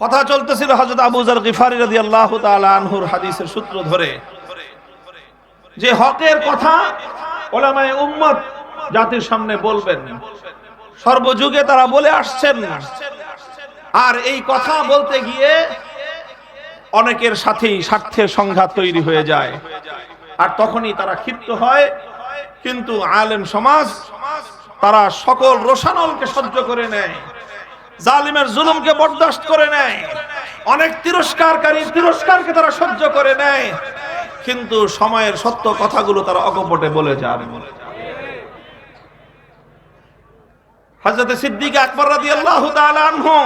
কথা চলতেছিল হযরত আবু জার গিফারি রাদিয়াল্লাহু তাআলা আনহুর হাদিসের সূত্র ধরে। যে হকের কথা ওলামায় উম্মত জাতির সামনে বলবেন, সর্বযুগে তারা বলে আসছেন। আর এই কথা বলতে গিয়ে অনেকের সাথেই স্বার্থের সংঘাত তৈরি হয়ে যায়। আর তখনই তারা ক্ষিপ্ত হয়। কিন্তু আলেম সমাজ তারা সকল রোশানলকে সহ্য করে নেয়। জালিমের জুলুমকে বরদাস্ত করে নেয়। অনেক তিরস্কারকারী তিরস্কারকে তারা সহ্য করে নেয়। কিন্তু সময়ের সত্য কথাগুলো তারা অকপটে বলে আনহু,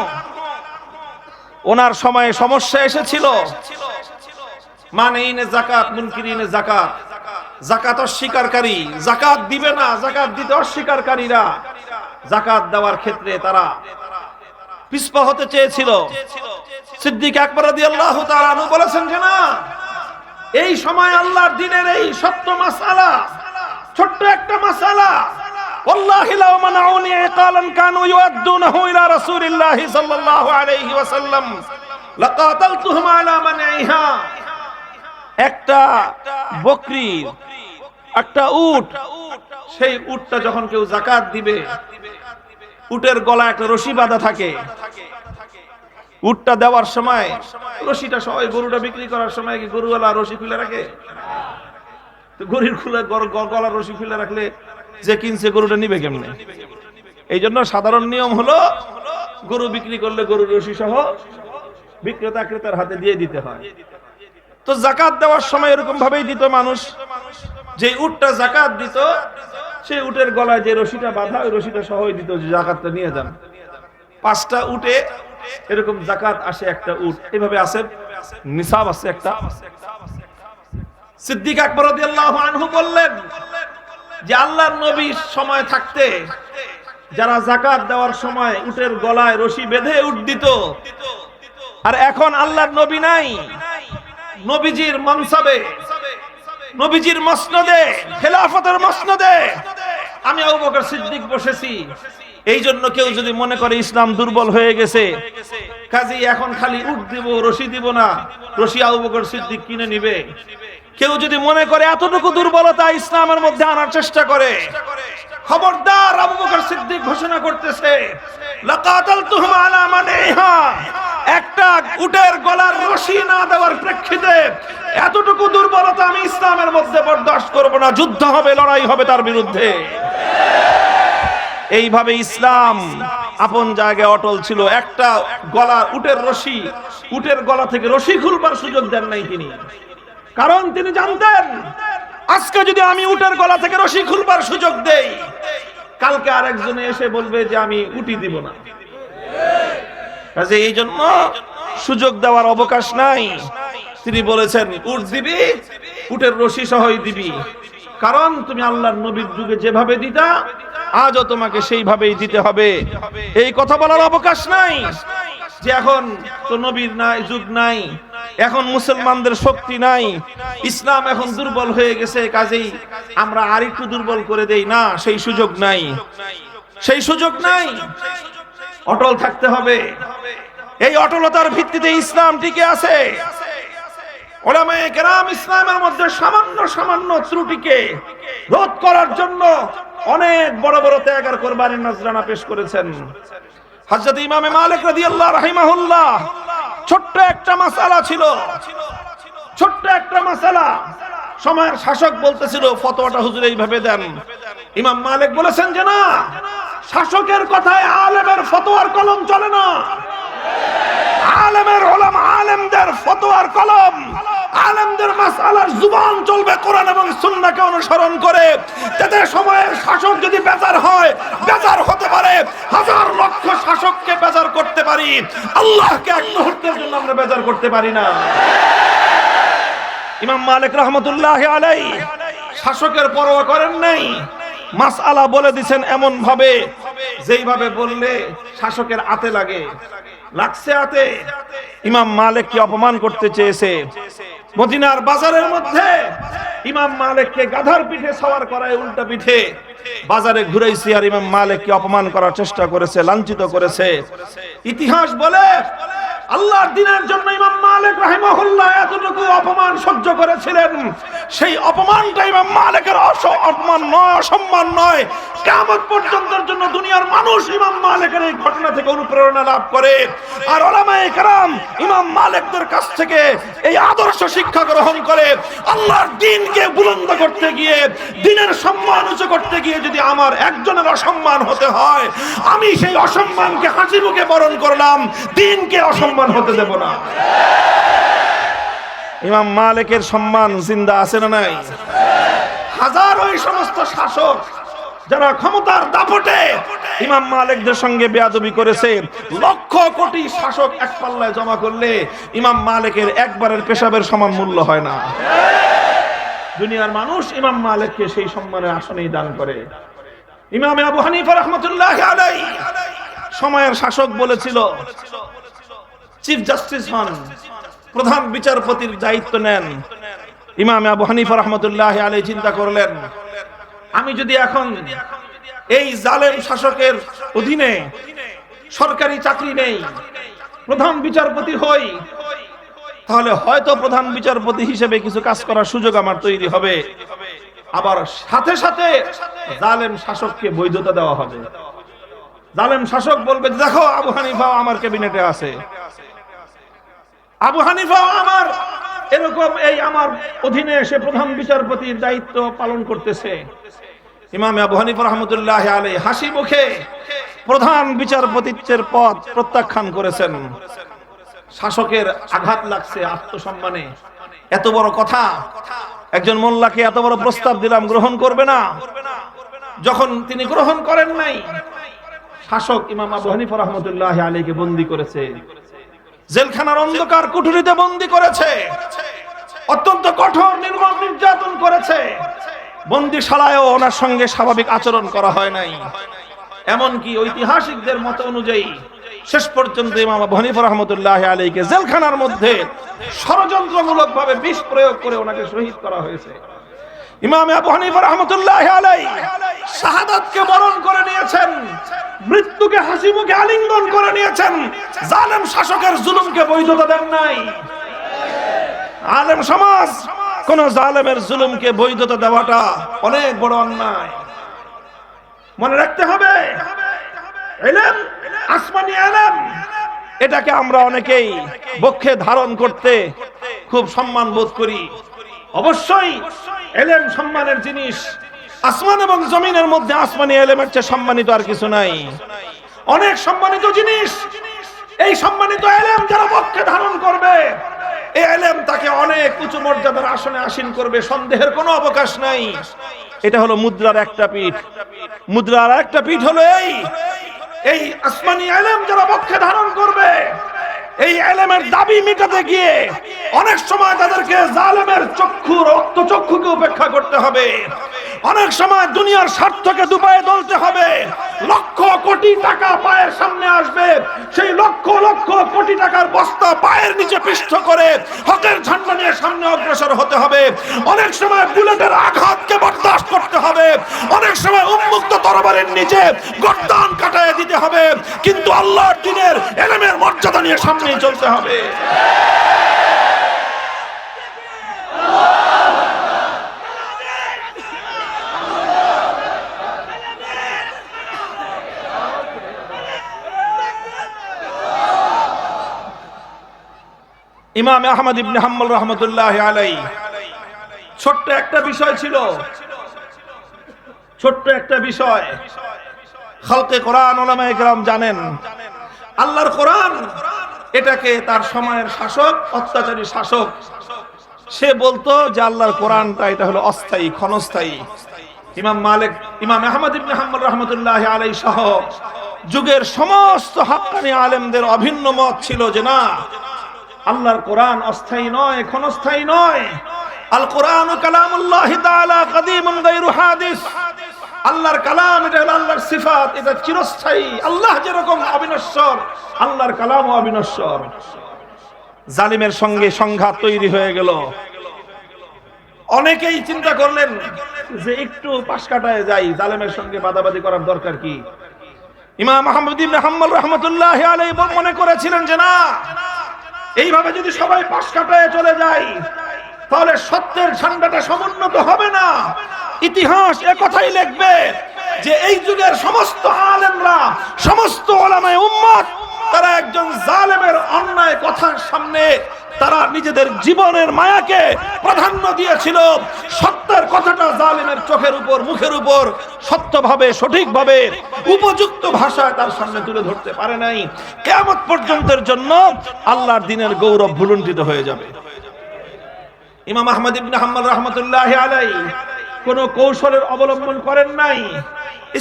ওনার সময়ে সমস্যা এসেছিল। মানে ইনে জাকাত জাকাত জাকাত অস্বীকারী জাকাত দিবে না জাকাত দিতে অস্বীকারীরা জাকাত দেওয়ার ক্ষেত্রে তারা পিছপা হতে চেয়েছিল সিদ্দিক আকবর রাদিয়াল্লাহু তাআলা আনহু বলেছেন যে না এই সময় আল্লাহর দিনের এই সত্য মাসালা ছোট্ট একটা মাসালা والله لو منعوني عقالا كانوا يؤدونه الى رسول الله صلى الله عليه وسلم لقاتلتهم على منعها একটা বকরি একটা উট সেই উটটা যখন কেউ জাকাত দিবে উটের গলা একটা রশি বাঁধা থাকে। উটটা দেওয়ার সময় রশিটা সবাই গরুটা বিক্রি করার সময় কি গরুওয়ালা রশি খুলে রাখে? গরুর খুলে গলার রশি খুলে রাখলে যে কিনছে গরুটা নিবে কেমনে? এই জন্য সাধারণ নিয়ম হলো গরু বিক্রি করলে গরুর রশি সহ বিক্রেতা ক্রেতার হাতে দিয়ে দিতে হয়। তো জাকাত দেওয়ার সময় এরকম ভাবেই দিত মানুষ। যে উটটা জাকাত দিত সেই উটের গলায় যে রশিটা বাঁধা, ওই রশিটা সহই দিত যে জাকাতটা নিয়ে যান। পাঁচটা উটে এরকম জাকাত আসে একটা উট। এইভাবে আছে, নিসাব আছে একটা। সিদ্দিক আকবর আনহু বললেন যে, আল্লাহর নবী সময় থাকতে যারা জাকাত দেওয়ার সময় উটের গলায় রশি বেঁধে উট দিত, আর এখন আল্লাহর নবী নাই। নবীজির মনসাবে নবীজির মসনদে, খেলাফতের মসনদে। আমি আবু সিদ্দিক বসেছি। এই জন্য কেউ যদি মনে করে ইসলাম দুর্বল হয়ে গেছে, কাজী এখন খালি উঠ দিব, রশি দিব না। রশি আবু সিদ্দিক কিনে নিবে। কেউ যদি মনে করে এতটুকু দুর্বলতা ইসলামের মধ্যে আনার চেষ্টা করে, খবরদার আবু বকর সিদ্দিক ঘোষণা করতেছে, লাকাতালতুহুম আলা মানিহা। একটা উটের গলার রশি না দেওয়ার প্রেক্ষিতে এতটুকু দুর্বলতা আমি ইসলামের মধ্যে বরদাস্ত করব না। যুদ্ধ হবে, লড়াই হবে তার বিরুদ্ধে। এইভাবে ইসলাম আপন জায়গায় অটল ছিল। একটা গলা উটের রশি, উটের গলা থেকে রশি খুলবার সুযোগ দেন নাই তিনি। কারণ তিনি জানতেন, আজকে যদি আমি উটের গলা থেকে রশি খুলবার সুযোগ দেই, কালকে আরেকজনে এসে বলবে যে আমি উটি দিব না। কাজে এই জন্য সুযোগ দেওয়ার অবকাশ নাই। তিনি বলেছেন, উট দিবি, উটের রশি সহই দিবি। কারণ তুমি আল্লাহর নবীর যুগে যেভাবে দিতা, আজও তোমাকে সেইভাবেই দিতে হবে। এই কথা বলার অবকাশ নাই। যে এখন তো নবীর নাই, যুগ নাই, এখন মুসলমানদের শক্তি নাই। ইসলাম এখন দুর্বল হয়ে গেছে, কাজেই আমরা আর একটু দুর্বল করে দেই। না, সেই সুযোগ নাই। সেই সুযোগ নাই। অটল থাকতে হবে। এই অটলতার ভিত্তিতে ইসলাম টিকে আছে। ইসলামের মধ্যে সামান্য সামান্য ত্রুটিকে রোধ করার জন্য অনেক বড় বড় ত্যাগ আর কোরবানির নজরানা পেশ করেছেন। হযরত ইমামে মালিক রাদিয়াল্লাহু রাহিমাহুল্লাহ, ছোট্ট একটা মাসালা ছিল। ছোট্ট একটা মাসালা। সময়ের শাসক বলতেছিল, ফতোয়াটা হুজুর এইভাবে দেন। ইমাম মালিক বলেছেন যে না, শাসকের কথায় আলেমের ফতোয়ার কলম চলে না। আলেমের হলাম, আলেমদের ফতোয়ার কলম। আলেমদের মাসালার জুবান চলবে কোরআন এবং সুন্নাহকে অনুসরণ করে। যাতে সময়ের শাসক যদি বেজার হয়, বেজার হতে পারে। হাজার লক্ষ শাসককে বেজার করতে পারি। আল্লাহকে এক মুহূর্তের জন্য আমরা বেজার করতে পারি না। ইমাম মালিক রহমতুল্লাহ আলাই শাসকের পরোয়া করেন নাই। মাসআলা বলে দিছেন এমন ভাবে যেইভাবে বললে শাসকের আতে লাগে, লাগছে আতে। ইমাম মালিককে অপমান করতে চেয়েছে? মদিনার বাজারের মধ্যে ইমাম মালিককে গাধার পিঠে সওয়ার করায় উল্টা পিঠে। বাজারে ঘুরাইছে আর ইমাম মালিককে অপমান করার চেষ্টা করেছে, লাঞ্ছিত করেছে? ইতিহাস বলে, আল্লাহর দিনের জন্য ইমাম মালিক রাহিমাহুল্লাহ এতটুকু অপমান সহ্য করেছিলেন। সেই অপমানটা ইমাম মালিকের অপমান নয়, অসম্মান নয়। কেমন পর্যন্তের জন্য দুনিয়ার মানুষ ইমাম মালিকের এই ঘটনা থেকে অনুপ্রেরণা লাভ করে। আর ওলামায়ে কেরাম ইমাম মালিকদের কাছ থেকে এই আদর্শ শিক্ষা গ্রহণ করে। আল্লাহর দিনকে বুলন্দ করতে গিয়ে, দিনের সম্মান উঁচু করতে গিয়ে যদি আমার একজনের অসম্মান হতে হয়, আমি সেই অসম্মানকে হাসি মুখে বরণ করলাম, দিনকে অসম্মান হতে দেব না। ইমাম মালিকের সম্মান জিন্দা আছে না নাই? হাজার ওই সমস্ত শাসক যারা ক্ষমতার দাপটে ইমাম মালিকদের সঙ্গে বেয়াদবি করেছে, লক্ষ কোটি শাসক এক পাল্লায় জমা করলে ইমাম মালিকের একবারের পেশাবের সমান মূল্য হয় না। দুনিয়ার মানুষ ইমাম মালিককে সেই সম্মানের আসনেই দান করে। ইমাম আবু হানিফা রহমতুল্লাহ সময়ের শাসক বলেছিল, চিফ জাস্টিস হন প্রধান বিচারপতির দায়িত্ব নেন। ইমাম আবু হানিফা রহমতুল্লাহ আলাই চিন্তা করলেন, আমি যদি এখন এই জালেম শাসকের অধীনে সরকারি চাকরি নেই, প্রধান বিচারপতি হই, তাহলে হয়তো প্রধান বিচারপতি হিসেবে কিছু কাজ করার সুযোগ আমার তৈরি হবে। আবার সাথে সাথে জালেম শাসককে বৈধতা দেওয়া হবে। জালেম শাসক বলবে, দেখো আবু হানিফাও আমার ক্যাবিনেটে আছে। আবু হানিফাও আমার, এরকম এই আমার অধীনে এসে প্রধান বিচারপতির দায়িত্ব পালন করতেছে। ইমাম আবু হানিফা রহমতুল্লাহ আলী হাসি মুখে প্রধান বিচারপতিত্বের পদ প্রত্যাখ্যান করেছেন। শাসকের আঘাত লাগছে আত্মসম্মানে। এত বড় কথা একজন মোল্লাকে এত বড় প্রস্তাব দিলাম, গ্রহণ করবে না। যখন তিনি গ্রহণ করেন নাই, শাসক ইমাম আবু হানিফা রহমতুল্লাহ আলীকে বন্দি করেছে। জেলখানার অন্ধকার কুঠুরিতে বন্দি করেছে। অত্যন্ত কঠোর নির্মম নির্যাতন করেছে। বন্দিশালায়ও ওনার সঙ্গে স্বাভাবিক আচরণ করা হয় নাই। এমনকি ঐতিহাসিকদের মত অনুযায়ী শেষ পর্যন্ত ইমাম হানিফা রহমতুল্লাহ আলীকে জেলখানার মধ্যে ষড়যন্ত্রমূলক ভাবে বিষ প্রয়োগ করে ওনাকে শহীদ করা হয়েছে। ইমাম আবু হানিফা রহমতুল্লাহ আলাই শাহাদাতকে বরণ করে নিয়েছেন, মৃত্যুকে হাসি মুখে আলিঙ্গন করে নিয়েছেন। জালেম শাসকের জুলুমকে বৈধতা দেন নাই। আলেম সমাজ, কোন জালেমের জুলুমকে বৈধতা দেওয়াটা অনেক বড় অন্যায়। মনে রাখতে হবে, এলেম, আসমানি এলেম এটাকে আমরা অনেকেই বক্ষে ধারণ করতে খুব সম্মান বোধ করি। অবশ্যই এলেম সম্মানের জিনিস। আসমান এবং জমিনের মধ্যে আসমানি এলেমের চেয়ে সম্মানিত আর কিছু নাই। অনেক সম্মানিত জিনিস, এই সম্মানিত এলেম যারা পক্ষে ধারণ করবে, এই এলেম তাকে অনেক উঁচু মর্যাদার আসনে আসীন করবে, সন্দেহের কোনো অবকাশ নাই। এটা হলো মুদ্রার একটা পিঠ। মুদ্রার একটা পিঠ হলো এই। এই আসমানি এলেম যারা পক্ষে ধারণ করবে এই এলেমের দাবি মেটাতে গিয়ে অনেক সময় তাদেরকে জালেমের চক্ষু, রক্ত চক্ষুকে উপেক্ষা করতে হবে। অনেক সময় দুনিয়ার স্বার্থকে দুপায়ে দলতে হবে। লক্ষ কোটি টাকা পায়ের সামনে আসবে। সেই লক্ষ লক্ষ কোটি টাকার বস্তা পায়ের নিচে পৃষ্ঠ করে হকের ঝান্ডা নিয়ে সামনে অগ্রসর হতে হবে। অনেক সময় বুলেটের আঘাতকে বরদাস্ত করতে হবে। অনেক সময় উন্মুক্ত তরবারের নিচে গর্দান কাটায় দিতে হবে। কিন্তু আল্লাহর দিনের এলেমের মর্যাদা নিয়ে সামনে চলতে হবে। ইমাম আহমদ ইবনে হাম্বল রহমতুল্লাহ আলাই ছোট্ট একটা বিষয় ছিল। ছোট্ট একটা বিষয়। খালকে কোরআন ওলামায়ে কেরাম জানেন। আল্লাহর কোরআন। এটাকে তার সময়ের শাসক, অত্যাচারী শাসক। সে বলতো যে আল্লাহর কোরআনটা, এটা হলো অস্থায়ী, ক্ষণস্থায়ী। ইমাম মালিক, ইমাম আহমদ ইবনে হাম্বল রহমতুল্লাহ আলাই সহ যুগের সমস্ত হাক্কানি আলেমদের অভিন্ন মত ছিল যে না, আল্লাহর কোরআন অস্থায়ী নয়, ক্ষণস্থায়ী নয়। আল কোরআন কালামুল্লাহ তাআলা কাদীমুন গায়রু হাদিস। আল্লাহর কালাম, এটা হলো আল্লাহর সিফাত, এটা চিরস্থায়ী। আল্লাহ যেরকম অবিনশ্বর, আল্লাহর কালামও অবিনশ্বর। জালিমের সঙ্গে সংঘাত তৈরি হয়ে গেল। অনেকেই চিন্তা করলেন যে একটু পাশ কাটায় যাই, জালেমের সঙ্গে বাদাবাদি করার দরকার কি? ইমাম আহমদ ইবনে হাম্বল রহমতুল্লাহ আলাইহি মনে করেছিলেন যে না, এইভাবে যদি সবাই পাশ কাটায় চলে যায় তাহলে সত্যের ঝান্ডাটা সমুন্নত হবে না। ইতিহাস কথাই লিখবে যে এই যুগের সমস্ত আলেমরা, সমস্ত ওলামায়ে উম্মত, তারা একজন জালেমের অন্যায় কথার সামনে তারা নিজেদের জীবনের মায়াকে প্রাধান্য দিয়েছিল। সত্যের কথাটা জালেমের চোখের উপর, মুখের উপর সত্যভাবে, সঠিকভাবে উপযুক্ত ভাষায় তার সামনে তুলে ধরতে পারে নাই। কেমন পর্যন্তের জন্য আল্লাহর দিনের গৌরব ভুলুণ্ঠিত হয়ে যাবে। ইমাম আহমদ ইবনে হাম্মাল রহমতুল্লাহ আলাই কোন কৌশলের অবলম্বন করেন নাই।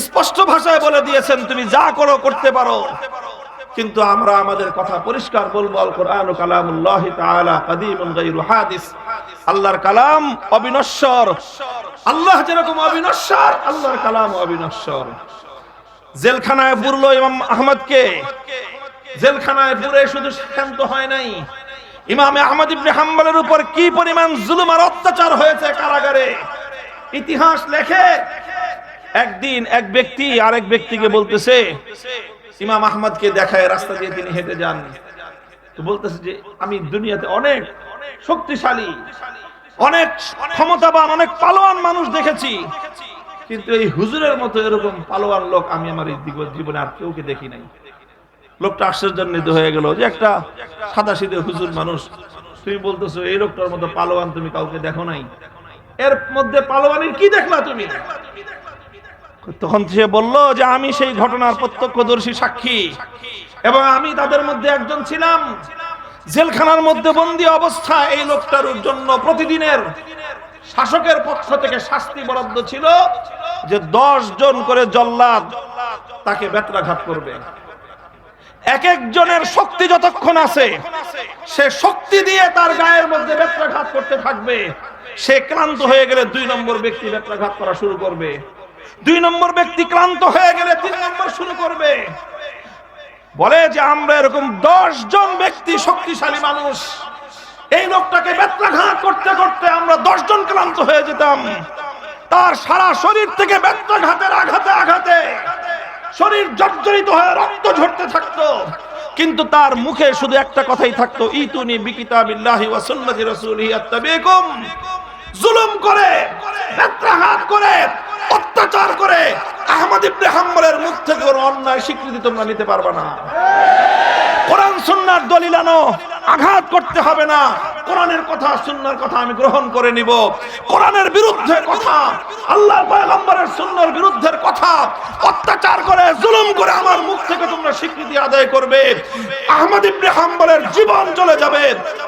স্পষ্ট ভাষায় বলে দিয়েছেন, তুমি যা করো, করতে পারো। কিন্তু আমরা আমাদের কথা পরিষ্কার বলব আল কোরআন কালামুল্লাহ তাআলা কাদীমুন গায়রু হাদিস। আল্লাহর কালাম অবিনশ্বর। আল্লাহ যেরকম অবিনশ্বর, আল্লাহর কালাম অবিনশ্বর। জেলখানায় পুরলো ইমাম আহমদকে। জেলখানায় পুরে শুধু শান্ত হয় নাই। ইমামে আহমদ ইবনে হাম্বলের উপর কি পরিমাণ জুলুম আর অত্যাচার হয়েছে কারাগারে? ইতিহাস লেখে। একদিন এক ব্যক্তি আরেক ব্যক্তিকে বলতেছে, ইমাম আহমদকে দেখায় রাস্তা দিয়ে তিনি হেঁটে যান। তো বলতেছে যে, আমি দুনিয়াতে অনেক শক্তিশালী, অনেক ক্ষমতাবান, অনেক পালোয়ান মানুষ দেখেছি। কিন্তু এই হুজুরের মতো এরকম পালোয়ান লোক আমি আমার এই জীবনে আর কেউকে দেখি নাই। লোকটা আশ্চর্যান্বিত হয়ে গেল যে একটা সাদা সিধে হুজুর মানুষ। তুমি বলতেছো, এই লোকটার মতো পালোয়ান তুমি কাউকে দেখো নাই? এর মধ্যে পালোয়ানের কি দেখলা তুমি? তখন সে বলল যে, আমি সেই ঘটনার প্রত্যক্ষদর্শী সাক্ষী এবং আমি তাদের মধ্যে একজন ছিলাম। জেলখানার মধ্যে বন্দি অবস্থা এই লোকটার জন্য প্রতিদিনের শাসকের পক্ষ থেকে শাস্তি বরাদ্দ ছিল যে দশ জন করে জল্লাদ তাকে বেত্রাঘাত করবে। এক একজনের শক্তি যতক্ষণ আছে, সে শক্তি দিয়ে তার গায়ের মধ্যে বেত্রাঘাত করতে থাকবে। সে ক্লান্ত হয়ে গেলে দুই নম্বর ব্যক্তি বেত্রাঘাত করা শুরু করবে। দুই নম্বর ব্যক্তি ক্লান্ত হয়ে গেলে তিন নম্বর শুরু করবে। বলে যে, আমরা এরকম দশ জন ব্যক্তি শক্তিশালী মানুষ। এই লোকটাকে বেত্রাঘাত করতে করতে আমরা দশ জন ক্লান্ত হয়ে যেতাম। তার সারা শরীর থেকে বেত্রাঘাতের আঘাতে আঘাতে শরীর জর্জরিত হয়ে রক্ত ঝরতে থাকতো। কিন্তু তার মুখে শুধু একটা কথাই থাকতো, ইতুনি বিকিতাবিল্লাহি ওয়া সুন্নতি রাসূলিহি আত্তাবিকুম। জুলুম করে বেত্রাঘাত করে, অত্যাচার করে আহমদ ইবনে হাম্বলের মুখ থেকে ওর অন্যায় স্বীকৃতি তোমরা নিতে পারবে না। কোরআন, সুন্নার দলিল আনো। আঘাত করতে হবে না। কোরআনের কথা, সুন্নার কথা আমি গ্রহণ করে নিব। কোরআনের বিরুদ্ধে কথা, আল্লাহর পয়গম্বরের সুন্নার বিরুদ্ধের কথা, অত্যাচার করে, জুলুম করে আমার মুখ থেকে তোমরা স্বীকৃতি আদায় করবে। আহমদ ইবনে হাম্বলের জীবন চলে যাবে।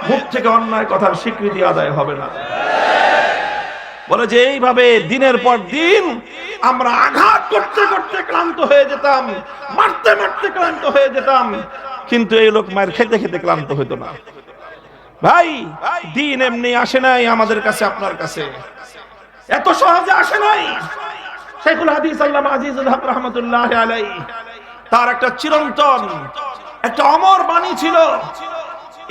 মুখ থেকে অন্যায় কথার স্বীকৃতি আদায় হবে না। বলে যে এইভাবে দিনের পর দিন আমরা আঘাত করতে করতে ক্লান্ত হয়ে যেতাম, মারতে মারতে ক্লান্ত হয়ে যেতাম। কিন্তু এই লোক মায়ের খেতে খেতে ক্লান্ত হতো না। ভাই, দিন এমনি আসে নাই আমাদের কাছে, আপনার কাছে। এত সহজে আসে নাই। শেখুল হাদিস আল্লাহ রহমতুল্লাহ আলাই তার একটা চিরন্তন, একটা অমর বাণী ছিল।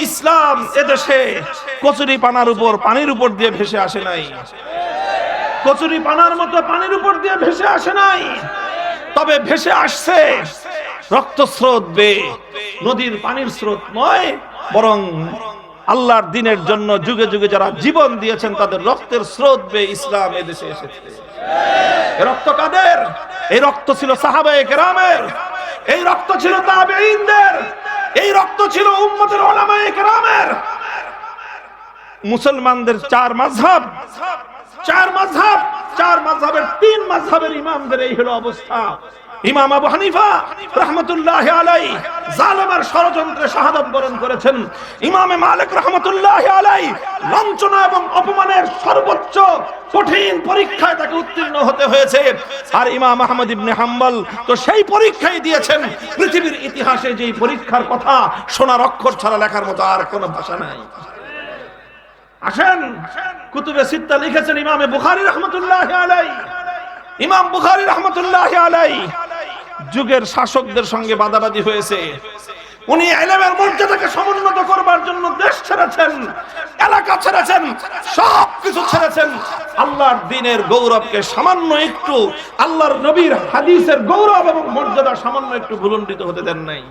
ইসলাম এদেশে কচুরি পানার উপর পানির উপর দিয়ে ভেসে আসে নাই। কচুরি পানার মতো পানির উপর দিয়ে ভেসে আসে নাই। তবে ভেসে আসছে রক্ত স্রোত বে, নদীর পানির স্রোত নয়, বরং আল্লাহর দিনের জন্য যুগে যুগে যারা জীবন দিয়েছেন, তাদের রক্তের স্রোত বে ইসলাম এদেশে এসেছে। রক্ত কাদের? এই রক্ত ছিল সাহাবায়ে কেরামের, এই রক্ত ছিল তাবেঈনদের, এই রক্ত ছিল উম্মতের ওলামায়ে কেরামের। মুসলমানদের চার মাযহাব চার মাযহাব, চার মাযহাবের তিন মাযহাবের ইমামদের এই হলো অবস্থা। ইমাম আবু হানিফা রহমতুল্লাহ আলাই জালেমের ষড়যন্ত্রে শাহাদাত বরণ করেছেন। ইমামে মালিক রহমতুল্লাহ আলাই লাঞ্ছনা এবং অপমানের সর্বোচ্চ কঠিন পরীক্ষায় তাকে উত্তীর্ণ হতে হয়েছে। আর ইমাম আহমদ ইবনে হাম্বল তো সেই পরীক্ষাই দিয়েছেন। পৃথিবীর ইতিহাসে যেই পরীক্ষার কথা সোনার অক্ষর ছাড়া লেখার মতো আর কোনো ভাষা নাই। আসেন, কুতুবে সিত্তা লিখেছেন ইমামে বুখারী রহমতুল্লাহ আলাই ইমাম বুখারী রহমতুল্লাহ আলাই যুগের শাসকদের সঙ্গে বাদাবাদি হয়েছে। উনি এলেমের মর্যাদাকে সমুন্নত করবার জন্য দেশ ছেড়েছেন, এলাকা ছেড়েছেন সব কিছু ছেড়েছেন। আল্লাহর দিনের গৌরবকে সামান্য একটু, আল্লাহর নবীর হাদিসের গৌরব এবং মর্যাদা সামান্য একটু ভুলণ্ডিত হতে দেন নাই।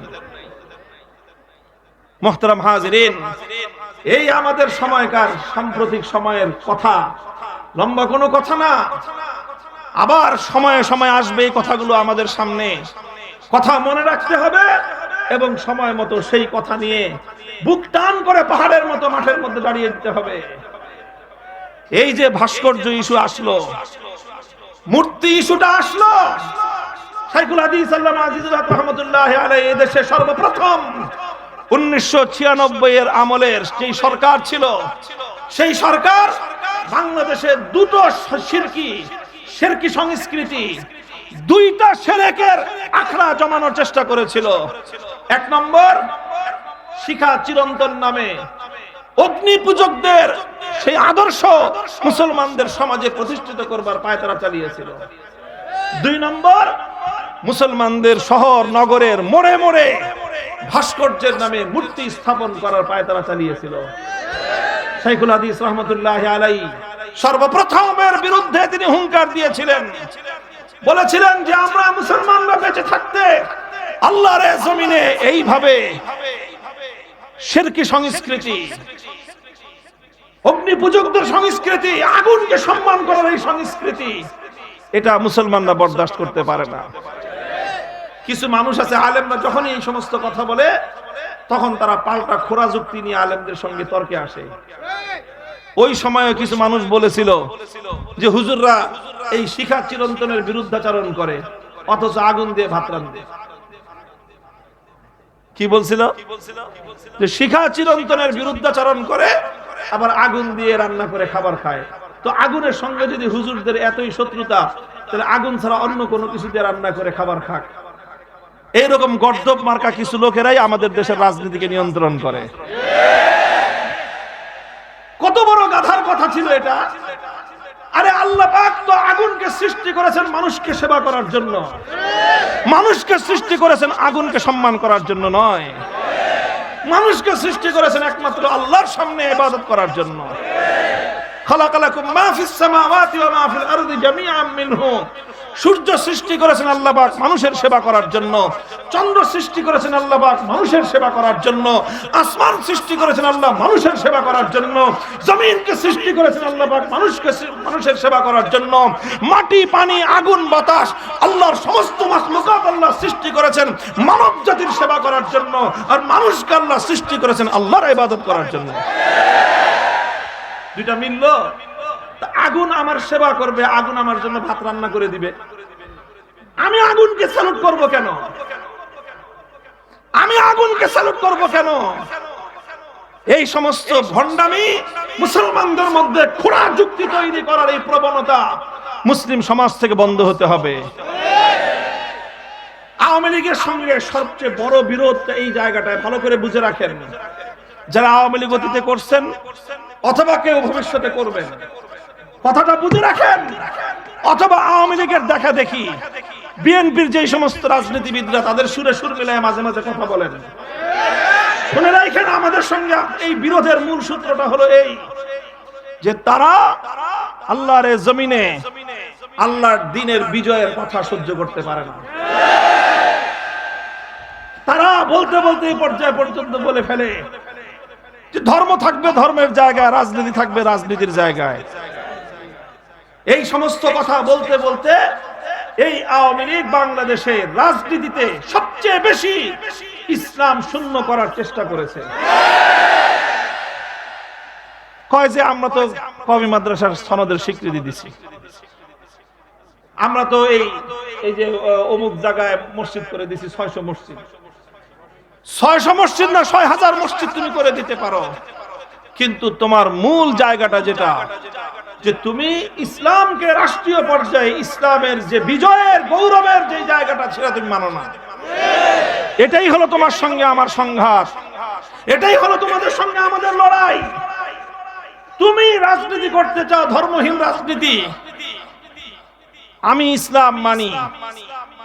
মোহতারাম হাজরিন, এই আমাদের সময়কার সাম্প্রতিক সময়ের কথা লম্বা কোনো কথা না। আবার সময়ে সময় আসবে এই কথাগুলো আমাদের সামনে। কথা মনে রাখতে হবে এবং সময় মতো সেই কথা নিয়ে বুক টান করে পাহাড়ের মতো মাঠের মধ্যে দাঁড়িয়ে দিতে হবে। এই যে ভাস্কর্য ইস্যু আসলো, মূর্তি ইস্যুটা আসলো। সর্বপ্রথম উনিশশো আমলের যেই সরকার ছিল, সেই সরকার বাংলাদেশে দুটো শিরকি শিরকি সংস্কৃতি দুইটা সেরেকের আখড়া জমানোর চেষ্টা করেছিল। এক নম্বর, শিখা চিরন্তন নামে অগ্নি পূজকদের সেই আদর্শ মুসলমানদের সমাজে প্রতিষ্ঠিত করবার পায় তারা চালিয়েছিল। দুই নম্বর, মুসলমানদের শহর নগরের মোড়ে মোড়ে ভাস্কর্যের নামে মূর্তি স্থাপন করার পায় তারা চালিয়েছিল। শাইখুল হাদিস রহমতুল্লাহ আলাই সর্বপ্রথমের বিরুদ্ধে তিনি হুঙ্কার দিয়েছিলেন। বলেছিলেন যে আমরা মুসলমানরা বেঁচে থাকতে আল্লাহর জমিনে এইভাবে শিরকি সংস্কৃতি, অগ্নি পূজকদের সংস্কৃতি, আগুনকে সম্মান করার এই সংস্কৃতি, এটা মুসলমানরা বরদাস্ত করতে পারে না। কিছু মানুষ আছে, আলেমরা যখনই এই সমস্ত কথা বলে, তখন তারা পাল্টা খোরা যুক্তি নিয়ে আলেমদের সঙ্গে তর্কে আসে। ওই সময়ে কিছু মানুষ বলেছিল যে হুজুররা এই শিখা চিরন্তনের বিরুদ্ধাচরণ করে, অথচ আগুন দিয়ে ভাত রান্ধে কি বলছিল? যে শিখা চিরন্তনের বিরুদ্ধাচরণ করে, আবার আগুন দিয়ে রান্না করে খাবার খায়। তো আগুনের সঙ্গে যদি হুজুরদের এতই শত্রুতা, তাহলে আগুন ছাড়া অন্য কোনো কিছু দিয়ে রান্না করে খাবার খাক। এইরকম গর্দব মার্কা কিছু লোকেরাই আমাদের দেশের রাজনীতিকে নিয়ন্ত্রণ করে। বড় গাধার কথা ছিল এটা। আরে আল্লাহ পাক তো আগুনকে সৃষ্টি করেছেন মানুষকে সেবা করার জন্য। মানুষকে সৃষ্টি করেছেন আগুনকে সম্মান করার জন্য নয়। মানুষকে সৃষ্টি করেছেন একমাত্র আল্লাহর সামনে ইবাদত করার জন্য। খালাকালাকুম মা ফিস সামাওয়াতি ওয়া মা ফিল আরদি জামিআম মিনহু। সূর্য সৃষ্টি করেছেন আল্লাহ পাক মানুষের সেবা করার জন্য। চন্দ্র সৃষ্টি করেছেন আল্লাহ পাক মানুষের সেবা করার জন্য। আসমান সৃষ্টি করেছেন আল্লাহ মানুষের সেবা করার জন্য। জমিনকে সৃষ্টি করেছেন আল্লাহ পাক মানুষকে মানুষের সেবা করার জন্য। মাটি, পানি, আগুন, বাতাস, আল্লাহর সমস্ত মাখলুকাত আল্লাহ সৃষ্টি করেছেন মানব জাতির সেবা করার জন্য। আর মানুষকে আল্লাহ সৃষ্টি করেছেন আল্লাহর ইবাদত করার জন্য। দুইটা মিলল? আগুন আমার সেবা করবে, আগুন আমার জন্য ভাত রান্না করে দিবে। আমি আগুনকে স্যালুট করব কেন? আমি আগুনকে স্যালুট করব কেন? এই সমস্ত ভণ্ডামি মুসলমানদের মধ্যে খোড়া যুক্তি তৈরি করার এই প্রবণতা মুসলিম সমাজ থেকে বন্ধ হতে হবে। আওয়ামী লীগের সঙ্গে সবচেয়ে বড় বিরোধ এই জায়গাটায়, ভালো করে বুঝে রাখেন। যারা আওয়ামী লীগ অতীতে করছেন, অথবা কেউ ভবিষ্যতে করবেন কথাটা বুঝে রাখেন। অথবা আওয়ামী লীগের দেখা দেখি। বিএনপির যে সমস্ত রাজনীতিবিদরা তাদের সুরে সুর মিলায় মাঝে মাঝে কথা বলেন। শুনে রাখেন আমাদের সঙ্গে এই বিরোধের মূল সূত্রটা হলো এই, যে তারা আল্লাহর জমিনে আল্লাহর দিনের বিজয়ের কথা সহ্য করতে পারে না। তারা বলতে বলতে এই পর্যায় পর্যন্ত বলে ফেলে যে ধর্ম থাকবে ধর্মের জায়গায়, রাজনীতি থাকবে রাজনীতির জায়গায়। এই সমস্ত কথা বলতে বলতে এই আওয়ামী লীগ বাংলাদেশে রাজনীতিতে সবচেয়ে বেশি ইসলাম শূন্য করার চেষ্টা করেছে। কয় যে আমরা তো কবি মাদ্রাসার সনদের স্বীকৃতি দিছি। আমরা তো এই এই যে অমুক জায়গায় মসজিদ করে দিছি, ছয়শো মসজিদ। ছয়শো মসজিদ না, ছয় হাজার মসজিদ তুমি করে দিতে পারো। কিন্তু তোমার মূল জায়গাটা যেটা যে তুমি ইসলামকে রাষ্ট্রীয় পর্যায়ে ইসলামের যে বিজয়ের, গৌরবের যে জায়গাটা, সেটা তুমি মানো না। এটাই হলো তোমার সঙ্গে আমার সংঘাত। এটাই হলো তোমাদের সঙ্গে আমাদের লড়াই। তুমি রাজনীতি করতে চাও, ধর্মহীন রাজনীতি। আমি ইসলাম মানি।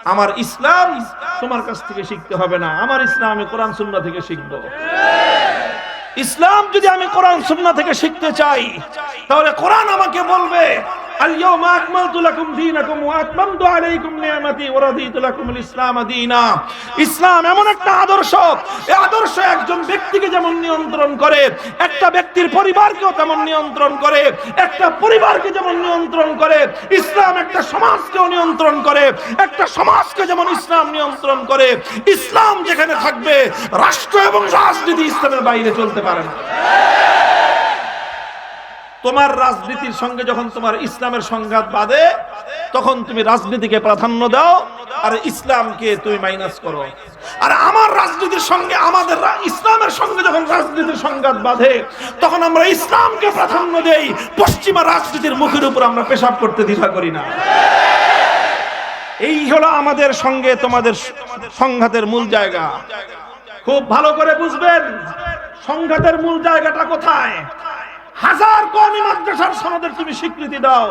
আমার ইসলাম তোমার কাছ থেকে শিখতে হবে না। আমার ইসলাম আমি কোরআন, সুন্নাহ থেকে শিখব। ইসলাম যদি আমি কোরআন, সুন্নাহ থেকে শিখতে চাই তাহলে কোরআন আমাকে বলবে اليوم أكملت لكم دينكم وأتممت عليكم نعمتي ورضيت لكم الإسلام دينا ইসলাম এমন একটা আদর্শ এই আদর্শ একজন ব্যক্তিকে যেমন নিয়ন্ত্রণ করে একটা ব্যক্তির পরিবারকেও তেমন নিয়ন্ত্রণ করে একটা পরিবারকে যেমন নিয়ন্ত্রণ করে ইসলাম একটা সমাজকেও নিয়ন্ত্রণ করে একটা সমাজকে যেমন ইসলাম নিয়ন্ত্রণ করে ইসলাম যেখানে থাকবে রাষ্ট্র এবং রাজনীতি ইসলামের বাইরে চলতে পারে না তোমার রাজনীতির সঙ্গে যখন তোমার ইসলামের সংঘাত বাঁধে, তখন তুমি রাজনীতিকে প্রাধান্য দাও, আর ইসলামকে তুমি মাইনাস করো। আর আমার রাজনীতির সঙ্গে, আমাদের ইসলামের সঙ্গে যখন রাজনীতির সংঘাত বাঁধে, তখন আমরা ইসলামকে প্রাধান্য দেই। পশ্চিমা রাজনীতির মুখের উপর আমরা পেশাব করতে দ্বিধা করি না। এই হলো আমাদের সঙ্গে তোমাদের সংঘাতের মূল জায়গা। খুব ভালো করে বুঝবেন, সংঘাতের মূল জায়গাটা কোথায়? হাজার কমি মাদ্রাসার সনদের তুমি স্বীকৃতি দাও।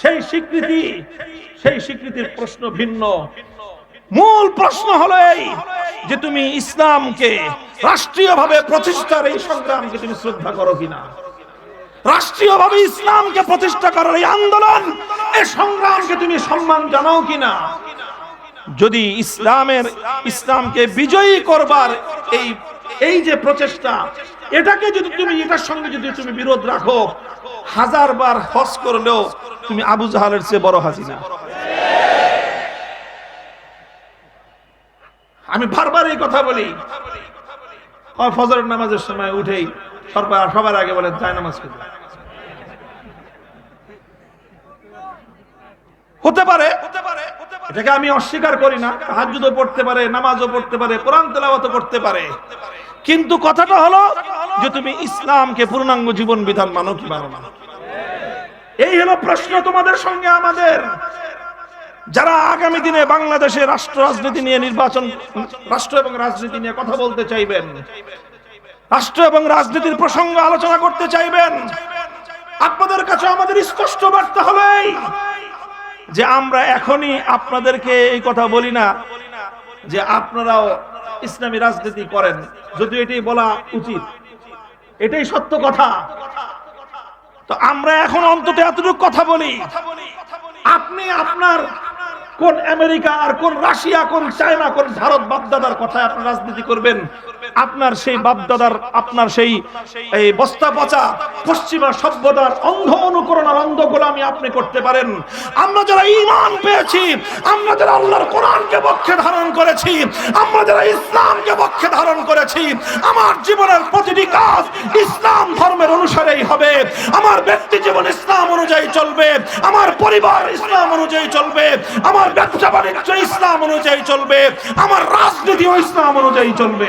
সেই স্বীকৃতি, সেই স্বীকৃতির প্রশ্ন ভিন্ন। মূল প্রশ্ন হলো এই যে তুমি ইসলামকে রাষ্ট্রীয়ভাবে প্রতিষ্ঠার এই সংগ্রামকে তুমি শ্রদ্ধা করো কিনা? রাষ্ট্রীয়ভাবে ইসলামকে প্রতিষ্ঠা করার এই আন্দোলন এই সংগ্রামকে তুমি সম্মান জানাও কিনা? যদি ইসলামের, ইসলামকে বিজয়ী করবার এই এই যে প্রচেষ্টা এটাকে যদি তুমি এটার সঙ্গে যদি তুমি বিরোধ রাখো, হাজার বার হস করলেও তুমি আবু জাহালের চেয়ে বড় হাসিনা। আমি বারবার এই কথা বলি। ফজরের নামাজের সময় উঠেই সবার সবার আগে বলেন চায় নামাজ করবে হতে পারে, এটাকে আমি অস্বীকার করি না। হাজুদও পড়তে পারে, নামাজও পড়তে পারে, কোরআন তেলাওয়াতও করতে পারে। কিন্তু কথাটা হলো যে তুমি ইসলামকে পূর্ণাঙ্গ জীবন বিধান মানো কি মানো এই হলো প্রশ্ন তোমাদের সঙ্গে আমাদের। যারা আগামী দিনে বাংলাদেশে রাষ্ট্র, রাজনীতি নিয়ে নির্বাচন, রাষ্ট্র এবং রাজনীতি নিয়ে কথা বলতে চাইবেন, রাষ্ট্র এবং রাজনীতির প্রসঙ্গ আলোচনা করতে চাইবেন, আপনাদের কাছে আমাদের স্পষ্ট বার্তা এই যে আমরা এখনই আপনাদেরকে এই কথা বলি না, যে আপনারাও ইসলামী রাজনীতি করেন, যদি এটাই বলা উচিত। এটাই সত্য কথা। তো আমরা এখন অন্তত এতটুকু কথা বলি। আপনি আপনার কোন আমেরিকা আর কোন রাশিয়া, কোন চায়না, কোন ভারত বাপদাদার কথায় আপনি রাজনীতি করবেন? আপনার সেই বাপদাদার, আপনার সেই এই বস্তা পচা পশ্চিমা সভ্যতার অন্ধ অনুকরণ আর অন্ধ গোলামি আপনি করতে পারেন। আমরা যারা ঈমান পেয়েছি, আমরা যারা আল্লাহর কোরআনকে পক্ষে ধারণ করেছি, আমরা যারা ইসলামকে পক্ষে ধারণ করেছি, আমার জীবনের প্রতিটি কাজ ইসলাম ধর্মের অনুসারেই হবে। আমার ব্যক্তি জীবন ইসলাম অনুযায়ী চলবে, আমার পরিবার ইসলাম অনুযায়ী চলবে, আমার ব্যবসা বাণিজ্য ইসলাম অনুযায়ী চলবে, আমার রাজনীতিও ইসলাম অনুযায়ী চলবে।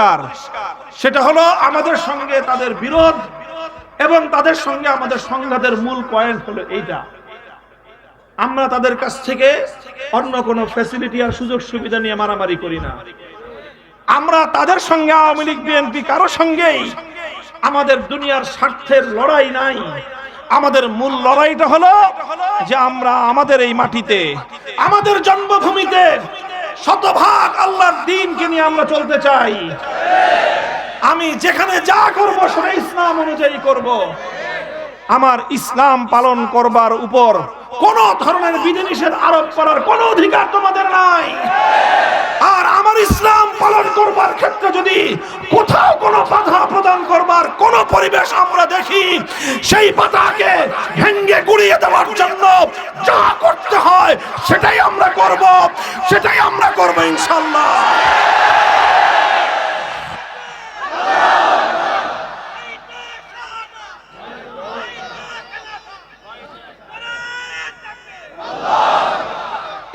পরিষ্কার। সেটা হলো আমাদের সঙ্গে তাদের বিরোধ এবং তাদের সঙ্গে আমাদের সংঘাতের মূল পয়েন্ট হলো এইটা। আমরা তাদের কাছ থেকে অন্য কোনো ফ্যাসিলিটি আর সুযোগ সুবিধা নিয়ে মারামারি করি না। আমরা তাদের সঙ্গে আওয়ামী লীগ, বিএনপি কারও সঙ্গেই আমাদের দুনিয়ার স্বার্থের লড়াই নাই। আমাদের মূল লড়াইটা হলো যে আমরা আমাদের এই মাটিতে, আমাদের জন্মভূমিতে শতভাগ আল্লাহর দিনকে নিয়ে আমরা চলতে চাই। আমি যেখানে যা করব সেটা ইসলাম অনুযায়ী করব। আমার ইসলাম পালন করবার উপর কোন ধরনের বিধিনিষেধ আরোপ করার কোনো অধিকার তোমাদের নাই। আর আমার ইসলাম পালন করবার ক্ষেত্রে যদি কোথাও কোনো বাধা প্রদান করবার কোন পরিবেশ আমরা দেখি, সেই বাধাকে ভেঙ্গে গুড়িয়ে দেওয়ার জন্য যা করতে হয় সেটাই আমরা করব, সেটাই আমরা করব ইনশাল্লাহ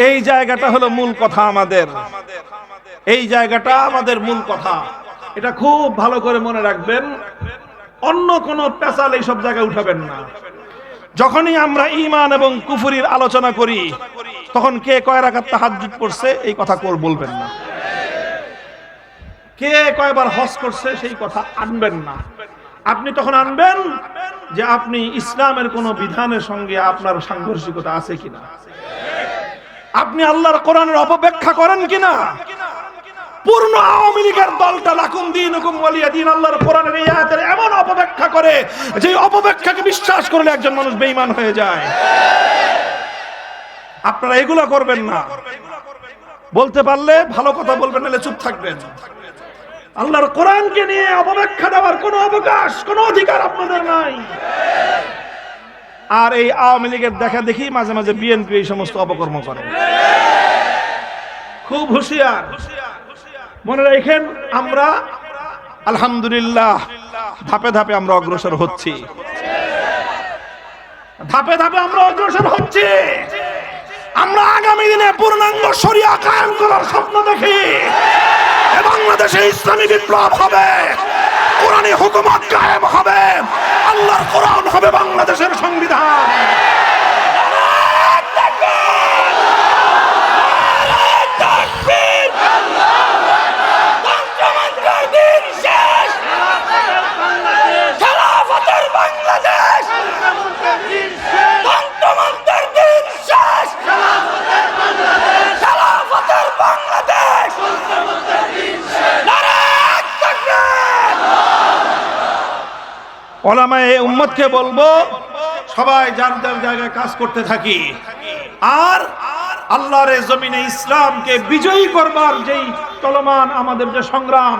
এই জায়গাটা হলো মূল কথা আমাদের। এই জায়গাটা আমাদের মূল কথা। এটা খুব ভালো করে মনে রাখবেন, অন্য কোন পেশাল এইসব জায়গায় উঠাবেন না। যখনই আমরা ইমান এবং কুফুরির আলোচনা করি, তখন কে কয় রাখার তাহাজ্জুদ করছে এই কথা কোর বলবেন না। কে কয়বার হজ করছে, সেই কথা আনবেন না। আপনি তখন আনবেন যে আপনি ইসলামের কোন বিধানের সঙ্গে আপনার সাংঘর্ষিকতা আছে কিনা। আপনি আল্লাহর কোরআনের অপব্যাখ্যা করেন কিনা? পূর্ণ আওয়ামী লীগের দলটা লাকুম দিন হুকুম ওয়ালিয়া দিন আল্লাহর কোরআনের এই আয়াতের এমন অপব্যাখ্যা করে, যে অপব্যাখ্যাকে বিশ্বাস করলে একজন মানুষ বেঈমান হয়ে যায়। আপনারা এগুলো করবেন না। বলতে পারলে ভালো কথা বলবেন, নাহলে চুপ থাকবেন। আল্লাহর কোরআনকে নিয়ে অপব্যাখ্যা দেওয়ার কোনো অবকাশ, কোনো অধিকার আপনাদের নাই। আর এই আওয়ামী লীগের দেখা দেখি মাঝে মাঝে বিএনপি এই সমস্ত অপকর্ম করে। খুব হুঁশিয়ার। মনে রাখেন, আমরা আলহামদুলিল্লাহ ধাপে ধাপে আমরা অগ্রসর হচ্ছি। ধাপে ধাপে আমরা অগ্রসর হচ্ছি। আমরা আগামী দিনে পূর্ণাঙ্গ শরিয়া কায়েম করার স্বপ্ন দেখি। বাংলাদেশে ইসলামী বিপ্লব হবে। কোরআনী হুকুমত কায়েম হবে। আল্লাহর কোরআন হবে বাংলাদেশের সংবিধান খেলাফতের বাংলাদেশ তন্ত্রমন্ত্রের দিন শেষ খেলাফতের বাংলাদেশ নারায়ণ তাকবীর! ওলামায়ে উম্মতকে বলব, সবাই যার যার জায়গায় কাজ করতে থাকি, আর আল্লাহর এই জমিনে ইসলামকে বিজয়ী করবার যেই চলমান আমাদের যে সংগ্রাম,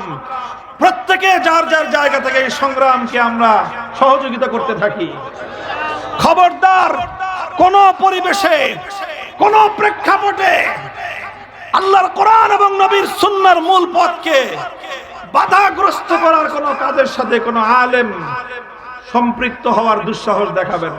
প্রত্যেকে যার যার জায়গা থেকে এই সংগ্রামকে আমরা সহযোগিতা করতে থাকি। খবরদার কোন পরিবেশে, কোন প্রেক্ষাপটে আল্লাহর কোরআন এবং নবীর সুন্নার মূল পথকে বাধাগ্রস্ত করার কোন কাজের সাথে কোন আলেম সম্পৃক্ত হওয়ার দুঃসাহস দেখাবেন